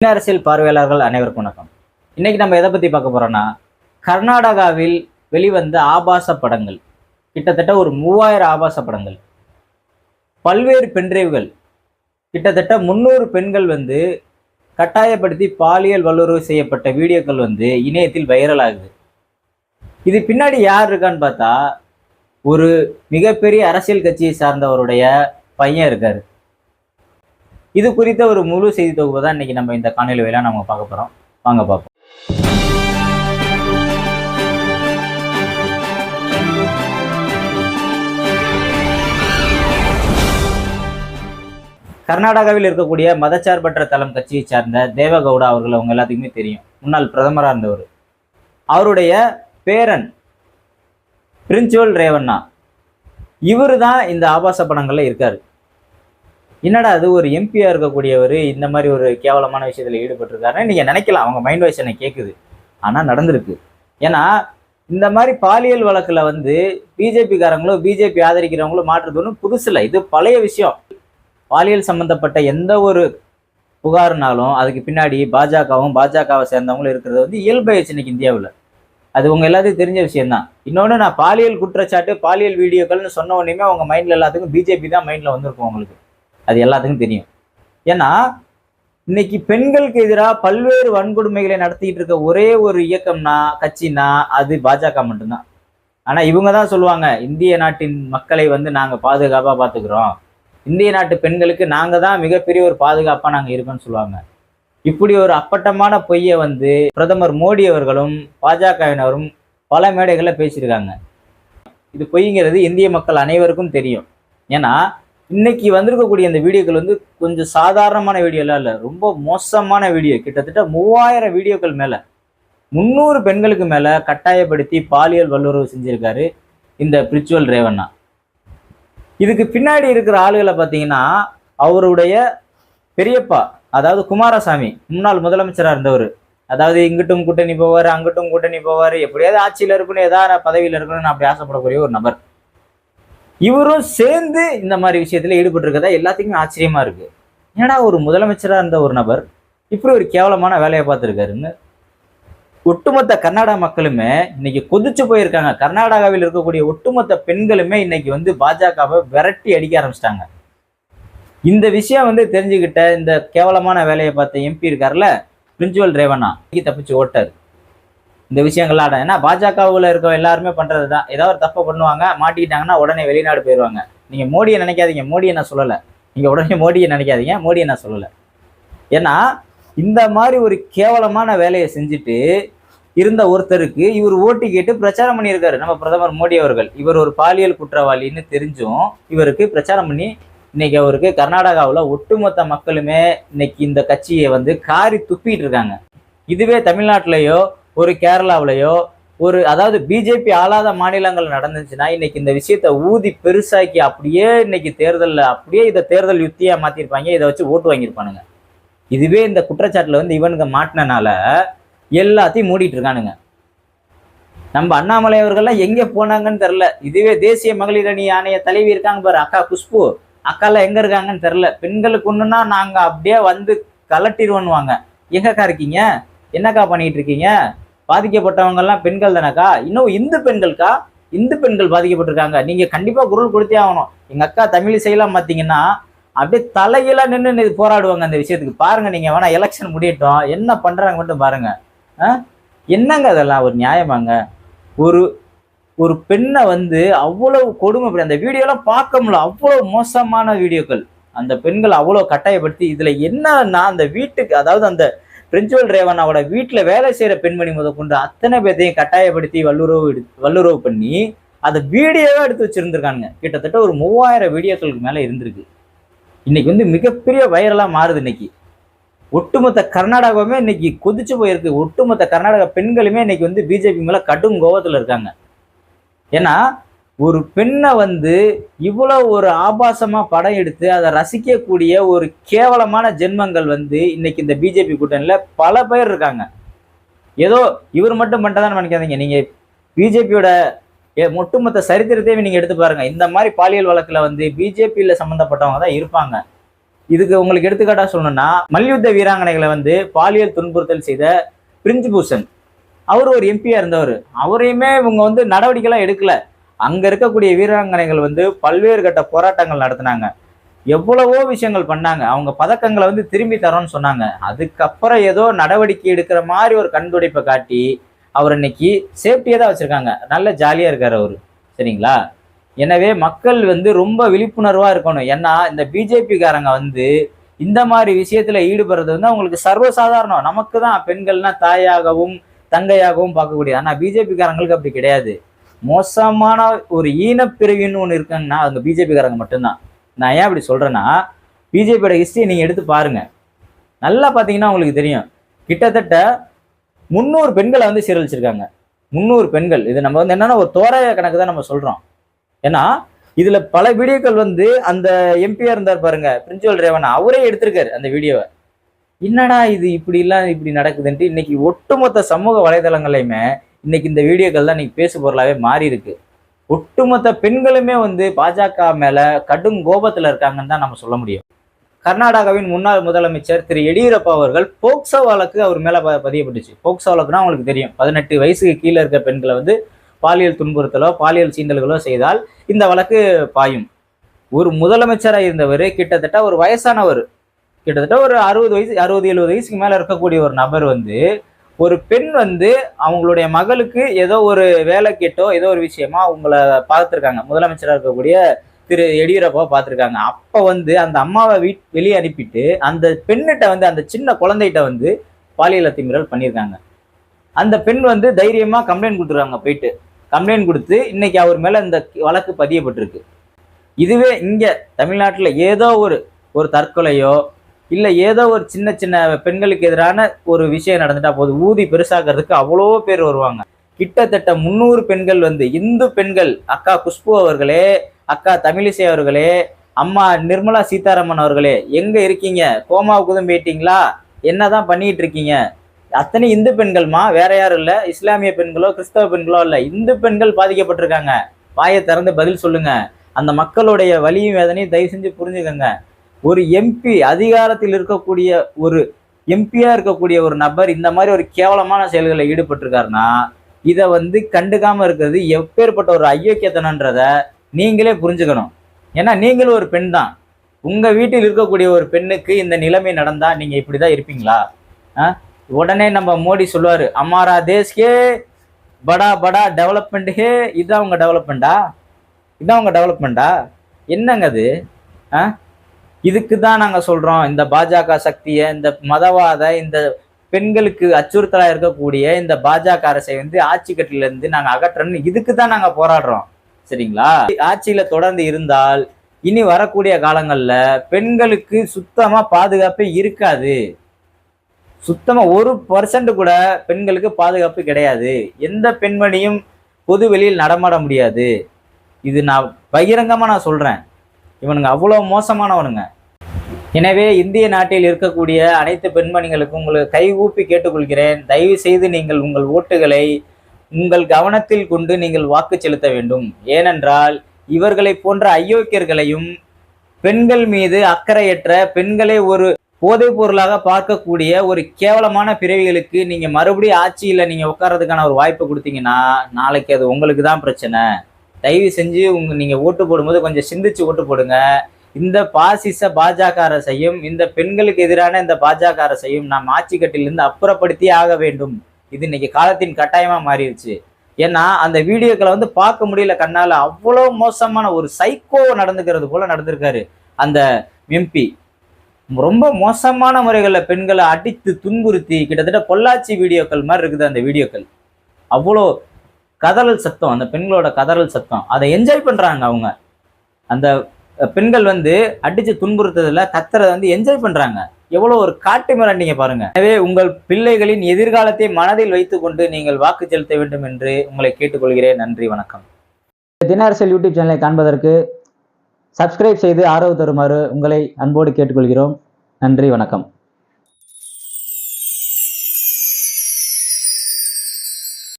சின்ன அரசியல் பார்வையாளர்கள் அனைவருக்கும் வணக்கம். இன்னைக்கு நம்ம எதை பத்தி பார்க்க போறோம்னா கர்நாடகாவில் வெளிவந்த ஆபாச படங்கள். கிட்டத்தட்ட ஒரு மூவாயிரம் ஆபாச படங்கள். பல்வேறு பெண்டிரைவுகள் கிட்டத்தட்ட முந்நூறு பெண்கள் வந்து கட்டாயப்படுத்தி பாலியல் வல்லுறவு செய்யப்பட்ட வீடியோக்கள் வந்து இணையத்தில் வைரல் ஆகுது. இது பின்னாடி யார் இருக்கான்னு பார்த்தா ஒரு மிகப்பெரிய அரசியல் கட்சியை சார்ந்தவருடைய பையன் இருக்காரு. இது குறித்த ஒரு முழு செய்தி தொகுப்பு தான் இன்னைக்கு நம்ம இந்த காணொலி வேலை நம்ம பார்க்க போறோம். வாங்க பார்ப்போம். கர்நாடகாவில் இருக்கக்கூடிய மதச்சார்பற்ற தளம் கட்சியை சார்ந்த தேவகவுடா அவர்கள் அவங்க எல்லாத்துக்குமே தெரியும். முன்னாள் பிரதமராக இருந்தவர். அவருடைய பேரன் பிரின்சுவல் ரேவண்ணா. இவர் தான் இந்த ஆபாச படங்களில் இருக்கார். என்னடா அது ஒரு எம்பியா இருக்கக்கூடியவர் இந்த மாதிரி ஒரு கேவலமான விஷயத்துல ஈடுபட்டிருக்காருன்னு நீங்க நினைக்கலாம். அவங்க மைண்ட் வாய்ஸ் என்ன கேட்குது ஆனா நடந்திருக்கு. ஏன்னா இந்த மாதிரி பாலியல் வழக்குல வந்து பிஜேபிக்காரங்களோ பிஜேபி ஆதரிக்கிறவங்களோ மாற்றுறது ஒன்றும் இது பழைய விஷயம். பாலியல் சம்பந்தப்பட்ட எந்த ஒரு புகாருனாலும் அதுக்கு பின்னாடி பாஜகவும் பாஜகவை சேர்ந்தவங்களும் இருக்கிறது வந்து இயல்பாயிடுச்சு இன்னைக்கு இந்தியாவில். அது உங்க எல்லாத்துக்கும் தெரிஞ்ச விஷயம்தான். இன்னொன்று நான் பாலியல் குற்றச்சாட்டு பாலியல் வீடியோக்கள்னு சொன்ன உடனே அவங்க மைண்ட்ல எல்லாத்துக்கும் பிஜேபி தான் மைண்ட்ல வந்திருக்கும் உங்களுக்கு. அது எல்லாத்துக்கும் தெரியும். ஏன்னா இன்னைக்கு பெண்களுக்கு எதிராக பல்வேறு வன்கொடுமைகளை நடத்திட்டு இருக்க ஒரே ஒரு இயக்கம்னா கட்சினா அது பாஜக மட்டும்தான். ஆனா இவங்க தான் சொல்லுவாங்க இந்திய நாட்டின் மக்களை வந்து நாங்க பாதுகாப்பா பாத்துக்கிறோம். இந்திய நாட்டு பெண்களுக்கு நாங்க தான் மிகப்பெரிய ஒரு பாதுகாப்பா நாங்க இருக்கோம்னு சொல்லுவாங்க. இப்படி ஒரு அப்பட்டமான பொய்யை வந்து பிரதமர் மோடி அவர்களும் பாஜகவினரும் பல மேடைகளில் பேசியிருக்காங்க. இது பொய்ங்கிறது இந்திய மக்கள் அனைவருக்கும் தெரியும். ஏன்னா இன்னைக்கு வந்திருக்கக்கூடிய இந்த வீடியோக்கள் வந்து கொஞ்சம் சாதாரணமான வீடியோலாம் இல்லை. ரொம்ப மோசமான வீடியோ. கிட்டத்தட்ட மூவாயிரம் வீடியோக்கள் மேலே முந்நூறு பெண்களுக்கு மேலே கட்டாயப்படுத்தி பாலியல் வல்லுறவு செஞ்சுருக்காரு இந்த பிரிச்சுவல் ரேவண்ணா. இதுக்கு பின்னாடி இருக்கிற ஆளுகளை பார்த்தீங்கன்னா அவருடைய பெரியப்பா அதாவது குமாரசாமி முன்னாள் முதலமைச்சராக இருந்தவர். அதாவது இங்கிட்டும் கூட்டணி போவார் அங்கிட்டும் கூட்டணி போவார். எப்படியாவது ஆட்சியில் இருக்கணும் ஏதாவது பதவியில் இருக்கணும்னு அப்படி ஆசைப்படக்கூடிய ஒரு நபர். இவரும் சேர்ந்து இந்த மாதிரி விஷயத்துல ஈடுபட்டிருக்கதா எல்லாத்துக்குமே ஆச்சரியமா இருக்கு. ஏன்னா ஒரு முதலமைச்சரா இருந்த ஒரு நபர் இப்படி ஒரு கேவலமான வேலையை பார்த்துருக்காருன்னு ஒட்டுமொத்த கர்நாடகா மக்களுமே இன்னைக்கு கொதிச்சு போயிருக்காங்க. கர்நாடகாவில் இருக்கக்கூடிய ஒட்டுமொத்த பெண்களுமே இன்னைக்கு வந்து பாஜகவை விரட்டி அடிக்க ஆரம்பிச்சிட்டாங்க. இந்த விஷயம் வந்து தெரிஞ்சுக்கிட்ட இந்த கேவலமான வேலையை பார்த்த எம்பி இருக்கார்ல பிரிஞ்சுவல் ரேவண்ணா இன்னைக்கு தப்பிச்சு ஓட்டார். இந்த விஷயங்கள்லாம் ஆட- ஏன்னா பாஜகவில் இருக்க எல்லாருமே பண்றது தான் ஏதாவது ஒரு தப்பை பண்ணுவாங்க மாட்டிக்கிட்டாங்கன்னா உடனே வெளிநாடு போயிடுவாங்க. நீங்க மோடியை நினைக்காதீங்க. மோடியை நான் சொல்லலை. நீங்க உடனே மோடியை நினைக்காதீங்க. மோடியை நான் சொல்லலை. ஏன்னா இந்த மாதிரி ஒரு கேவலமான வேலையை செஞ்சுட்டு இருந்த ஒருத்தருக்கு இவர் ஓட்டு கேட்டு பிரச்சாரம் பண்ணியிருக்காரு. நம்ம பிரதமர் மோடி அவர்கள். இவர் ஒரு பாலியல் குற்றவாளின்னு தெரிஞ்சும் இவருக்கு பிரச்சாரம் பண்ணி இன்னைக்கு அவருக்கு கர்நாடகாவில் ஒட்டுமொத்த மக்களுமே இன்னைக்கு இந்த கட்சியை வந்து காரி துப்பிட்டு இருக்காங்க. இதுவே தமிழ்நாட்டிலேயோ ஒரு கேரளாவிலையோ ஒரு அதாவது பிஜேபி ஆளாத மாநிலங்கள் நடந்துச்சுன்னா இன்னைக்கு இந்த விஷயத்த ஊதி பெருசாக்கி அப்படியே இன்னைக்கு தேர்தலில் அப்படியே இதை தேர்தல் யுத்தியா மாத்திருப்பாங்க இதை வச்சு ஓட்டு வாங்கியிருப்பானுங்க. இதுவே இந்த குற்றச்சாட்டில் வந்து இவனுங்க மாட்டினனால எல்லாத்தையும் மூடிட்டு இருக்கானுங்க நம்ம அண்ணாமலை அவர்கள்லாம் எங்கே போனாங்கன்னு தெரில இதுவே தேசிய மகளிர் அணி ஆணைய தலைவி இருக்காங்க பாரு அக்கா குஷ்பு. அக்காலாம் எங்கே இருக்காங்கன்னு தெரில பெண்களுக்கு ஒன்றுன்னா நாங்கள் அப்படியே வந்து கலட்டிடுவோன்னுவாங்க எங்கக்கா இருக்கீங்க? என்னக்கா பண்ணிகிட்டு இருக்கீங்க? பாதிக்கப்பட்டவங்க எல்லாம் பெண்கள் தானக்கா? இன்னும் இந்து பெண்கள்க்கா? இந்து பெண்கள் பாதிக்கப்பட்டிருக்காங்க. நீங்க கண்டிப்பா குரல் கொடுத்தே ஆகணும். எங்க அக்கா தமிழ் செய்யலாம் பாத்தீங்கன்னா அப்படியே தலையெல்லாம் நின்று போராடுவாங்க அந்த விஷயத்துக்கு. பாருங்க நீங்க வேணா எலெக்ஷன் முடியட்டும். என்ன பண்றாங்க மட்டும் பாருங்க. என்னங்க அதெல்லாம்? ஒரு நியாயமாங்க. ஒரு ஒரு பெண்ணை வந்து அவ்வளவு கொடுமை அந்த வீடியோலாம் பார்க்க முடியல. அவ்வளவு மோசமான வீடியோக்கள். அந்த பெண்கள் அவ்வளோ கட்டாயப்படுத்தி இதில் என்னன்னா அந்த வீட்டுக்கு அதாவது அந்த பிரின்சிபல் ரேவனாவோட வீட்டில் வேலை செய்கிற பெண்மணி முதற்கொண்டு அத்தனை பேர்த்தையும் கட்டாயப்படுத்தி வல்லுறவு எடு- வல்லுறவு பண்ணி அதை வீடியோவாக எடுத்து வச்சுருந்துருக்காங்க கிட்டத்தட்ட ஒரு மூவாயிரம் வீடியோக்களுக்கு மேலே இருந்திருக்கு. இன்னைக்கு வந்து மிகப்பெரிய வைரலாக மாறுது இன்னைக்கு. ஒட்டுமொத்த கர்நாடகாவுமே இன்னைக்கு கொதிச்சு போயிருக்கு. ஒட்டுமொத்த கர்நாடகா பெண்களுமே இன்னைக்கு வந்து பிஜேபி மேலே கடும் கோபத்தில் இருக்காங்க. ஏன்னா ஒரு பெண்ணை வந்து இவ்வளோ ஒரு ஆபாசமாக படம் எடுத்து அதை ரசிக்கக்கூடிய ஒரு கேவலமான ஜென்மங்கள் வந்து இன்னைக்கு இந்த பிஜேபி கூட்டணியில் பல பேர் இருக்காங்க. ஏதோ இவர் மட்டும் பண்ணிட்டதான் நினைக்காதீங்க. நீங்கள் பிஜேபியோட ஒட்டுமொத்த சரித்திரத்தையும் நீங்கள் எடுத்து பாருங்க. இந்த மாதிரி பாலியல் வழக்கில் வந்து பிஜேபியில் சம்மந்தப்பட்டவங்க தான் இருப்பாங்க. இதுக்கு உங்களுக்கு எடுத்துக்காட்டாக சொல்லணும்னா மல்யுத்த வீராங்கனைகளை வந்து பாலியல் துன்புறுத்தல் செய்த பிரிஞ்சு பூஷன் அவர் ஒரு எம்பியாக இருந்தவர். அவரையுமே இவங்க வந்து நடவடிக்கைலாம் எடுக்கலை. அங்க இருக்கக்கூடிய வீராங்கனைகள் வந்து பல்வேறு கட்ட போராட்டங்கள் நடத்தினாங்க. எவ்வளவோ விஷயங்கள் பண்ணாங்க. அவங்க பதக்கங்களை வந்து திரும்பி தரோன்னு சொன்னாங்க. அதுக்கப்புறம் ஏதோ நடவடிக்கை எடுக்கிற மாதிரி ஒரு கண்துடைப்பை காட்டி அவர் இன்னைக்கு சேஃப்டியாக தான் வச்சுருக்காங்க. நல்ல ஜாலியாக இருக்கார் அவர். சரிங்களா? எனவே மக்கள் வந்து ரொம்ப விழிப்புணர்வாக இருக்கணும். ஏன்னா இந்த பிஜேபிக்காரங்க வந்து இந்த மாதிரி விஷயத்தில் ஈடுபடுறது வந்து அவங்களுக்கு சர்வசாதாரணம். நமக்கு தான் பெண்கள்னா தாயாகவும் தங்கையாகவும் பார்க்கக்கூடியது. ஆனால் பிஜேபிக்காரங்களுக்கு அப்படி கிடையாது. மோசமான ஒரு ஈனப்பிரிவின்னு ஒன்று இருக்குங்கன்னா அவங்க பிஜேபிக்காரங்க மட்டும்தான். நான் ஏன் அப்படி சொல்கிறேன்னா பிஜேபியோட ஹிஸ்ட்ரி நீங்கள் எடுத்து பாருங்கள் நல்லா பார்த்தீங்கன்னா உங்களுக்கு தெரியும். கிட்டத்தட்ட முந்நூறு பெண்களை வந்து சீரழிச்சிருக்காங்க. முந்நூறு பெண்கள். இது நம்ம வந்து என்னென்னா ஒரு தோராய கணக்கு தான் நம்ம சொல்கிறோம் ஏன்னா இதில் பல வீடியோக்கள் வந்து அந்த எம்பியா இருந்தார் பாருங்க பிரின்சிபல் ரேவன் அவரே எடுத்திருக்காரு அந்த வீடியோவை. என்னடா இது இப்படிலாம் இப்படி நடக்குதுன்ட்டு இன்னைக்கு ஒட்டுமொத்த சமூக வலைதளங்களையுமே இன்னைக்கு இந்த வீடியோக்கள் தான் இன்னைக்கு பேசு பொருளாவே மாறி இருக்கு. ஒட்டுமொத்த பெண்களுமே வந்து பாஜக மேல கடும் கோபத்தில் இருக்காங்கன்னு தான் நம்ம சொல்ல முடியும். கர்நாடகாவின் முன்னாள் முதலமைச்சர் திரு எடியூரப்பா அவர்கள் போக்சோ வழக்கு அவர் மேலே ப- பதியப்பட்டுச்சு. போக்சோ வழக்குனா அவங்களுக்கு தெரியும். பதினெட்டு வயசுக்கு கீழே இருக்க பெண்களை வந்து பாலியல் துன்புறுத்தலோ பாலியல் சீண்டல்களோ செய்தால் இந்த வழக்கு பாயும். ஒரு முதலமைச்சராக இருந்தவர் கிட்டத்தட்ட ஒரு வயசானவர். கிட்டத்தட்ட ஒரு அறுபது வயசு அறுபது எழுபது வயசுக்கு மேலே இருக்கக்கூடிய ஒரு நபர் வந்து ஒரு பெண் வந்து அவங்களுடைய மகளுக்கு ஏதோ ஒரு வேலை கேட்டோ ஏதோ ஒரு விஷயமா அவங்கள பார்த்துருக்காங்க. முதலமைச்சராக இருக்கக்கூடிய திரு எடியூரப்பா பார்த்துருக்காங்க. அப்போ வந்து அந்த அம்மாவை வீட் வெளியே அனுப்பிட்டு அந்த பெண்ணிட்ட வந்து அந்த சின்ன குழந்தைகிட்ட வந்து பாலியல் அத்துமீறல் பண்ணியிருக்காங்க. அந்த பெண் வந்து தைரியமாக கம்ப்ளைண்ட் கொடுத்துருக்காங்க போயிட்டு. கம்ப்ளைண்ட் கொடுத்து இன்னைக்கு அவர் மேலே இந்த வழக்கு பதியப்பட்டிருக்கு. இதுவே இங்கே தமிழ்நாட்டில் ஏதோ ஒரு ஒரு தற்கொலையோ இல்லை ஏதோ ஒரு சின்ன சின்ன பெண்களுக்கு எதிரான ஒரு விஷயம் நடந்துட்டா போதும் ஊதி பெருசாகிறதுக்கு அவ்வளோ பேர் வருவாங்க. கிட்டத்தட்ட முந்நூறு பெண்கள் வந்து இந்து பெண்கள் அக்கா குஷ்பு அவர்களே அக்கா தமிழிசை அவர்களே அம்மா நிர்மலா சீதாராமன் அவர்களே எங்கே இருக்கீங்க? கோமாவுக்கு தான் போயிட்டீங்களா? என்னதான் பண்ணிகிட்டு இருக்கீங்க? அத்தனை இந்து பெண்கள்மா? வேற யாரும் இல்லை. இஸ்லாமிய பெண்களோ கிறிஸ்தவ பெண்களோ இல்லை. இந்து பெண்கள் பாதிக்கப்பட்டிருக்காங்க. வாயை திறந்து பதில் சொல்லுங்க. அந்த மக்களுடைய வலியும் வேதனையும் தயவு செஞ்சு புரிஞ்சுக்கங்க. ஒரு எம்பி அதிகாரத்தில் இருக்கக்கூடிய ஒரு எம்பியாக இருக்கக்கூடிய ஒரு நபர் இந்த மாதிரி ஒரு கேவலமான செயல்களில் ஈடுபட்டிருக்காருன்னா இதை வந்து கண்டுக்காமல் இருக்கிறது எப்பேற்பட்ட ஒரு ஐயோக்கியத்தனன்றதை நீங்களே புரிஞ்சுக்கணும். ஏன்னா நீங்களும் ஒரு பெண் தான். உங்கள் வீட்டில் இருக்கக்கூடிய ஒரு பெண்ணுக்கு இந்த நிலைமை நடந்தால் நீங்கள் இப்படி தான் இருப்பீங்களா? ஆ? உடனே நம்ம மோடி சொல்லுவார் அமாரா தேஸ்கே படா படா டெவலப்மெண்ட்டுகே இதுதான் உங்கள் டெவலப்மெண்ட்டா இதுதான் உங்கள் டெவலப்மெண்ட்டா என்னங்க அது? ஆ? இதுக்கு தான் நாங்கள் சொல்கிறோம் இந்த பாஜக சக்தியை இந்த மதவாத இந்த பெண்களுக்கு அச்சுறுத்தலாக இருக்கக்கூடிய இந்த பாஜக அரசை வந்து ஆட்சி கட்டிலேருந்து நாங்கள் அகற்றணும் இதுக்கு தான் நாங்கள் போராடுறோம். சரிங்களா? ஆட்சியில் தொடர்ந்து இருந்தால் இனி வரக்கூடிய காலங்களில் பெண்களுக்கு சுத்தமாக பாதுகாப்பே இருக்காது. சுத்தமாக ஒரு பர்சன்ட் கூட பெண்களுக்கு பாதுகாப்பு கிடையாது. எந்த பெண்மணியும் பொது வெளியில் நடமாட முடியாது. இது நான் பகிரங்கமாக நான் சொல்கிறேன் இவனுங்க அவ்வளோ மோசமானவனுங்க. எனவே இந்திய நாட்டில் இருக்கக்கூடிய அனைத்து பெண்மணிகளுக்கும் உங்களுக்கு கை ஊப்பி கேட்டுக்கொள்கிறேன். தயவு செய்து நீங்கள் உங்கள் ஓட்டுகளை உங்கள் கவனத்தில் கொண்டு நீங்கள் வாக்கு செலுத்த வேண்டும். ஏனென்றால் இவர்களை போன்ற அயோக்கியர்களையும் பெண்கள் மீது அக்கறையற்ற பெண்களை ஒரு போதைப் பொருளாக பார்க்கக்கூடிய ஒரு கேவலமான பிறவிகளுக்கு நீங்கள் மறுபடியும் ஆட்சியில் நீங்கள் உட்கார்றதுக்கான ஒரு வாய்ப்பு கொடுத்தீங்கன்னா நாளைக்கு அது உங்களுக்கு தான் பிரச்சனை. தயவு செஞ்சு உங்க நீங்க ஓட்டு போடும்போது கொஞ்சம் சிந்திச்சு ஓட்டு போடுங்க. இந்த பாசிச பாஜக அரசையும் இந்த பெண்களுக்கு எதிரான இந்த பாஜக அரசையும் நாம் ஆட்சி கட்டிலிருந்து அப்புறப்படுத்தியே ஆக வேண்டும். இது இன்னைக்கு காலத்தின் கட்டாயமா மாறிடுச்சு. ஏன்னா அந்த வீடியோக்களை வந்து பார்க்க முடியல கண்ணால. அவ்வளோ மோசமான ஒரு சைக்கோ நடந்துக்கிறது போல நடந்திருக்காரு அந்த எம்பி ரொம்ப மோசமான முறைகளில் பெண்களை அடித்து துன்புறுத்தி கிட்டத்தட்ட பொள்ளாச்சி வீடியோக்கள் மாதிரி இருக்குது அந்த வீடியோக்கள். அவ்வளோ கதறல் சத்தம் அந்த பெண்களோட கதறல் சத்தம். அதை என்ஜாய் பண்ணுறாங்க அவங்க. அந்த பெண்கள் வந்து அடித்து துன்புறுத்ததில் கத்துறதை வந்து என்ஜாய் பண்ணுறாங்க எவ்வளோ ஒரு காட்டு மிராண்டிங்க பாருங்க. எனவே உங்கள் பிள்ளைகளின் எதிர்காலத்தை மனதில் வைத்துக்கொண்டு நீங்கள் வாக்கு செலுத்த வேண்டும் என்று உங்களை கேட்டுக்கொள்கிறேன். நன்றி வணக்கம். தினரசல் யூடியூப் சேனலை காண்பதற்கு சப்ஸ்கிரைப் செய்து ஆதரவு தருமாறு உங்களை அன்போடு கேட்டுக்கொள்கிறோம். நன்றி வணக்கம்.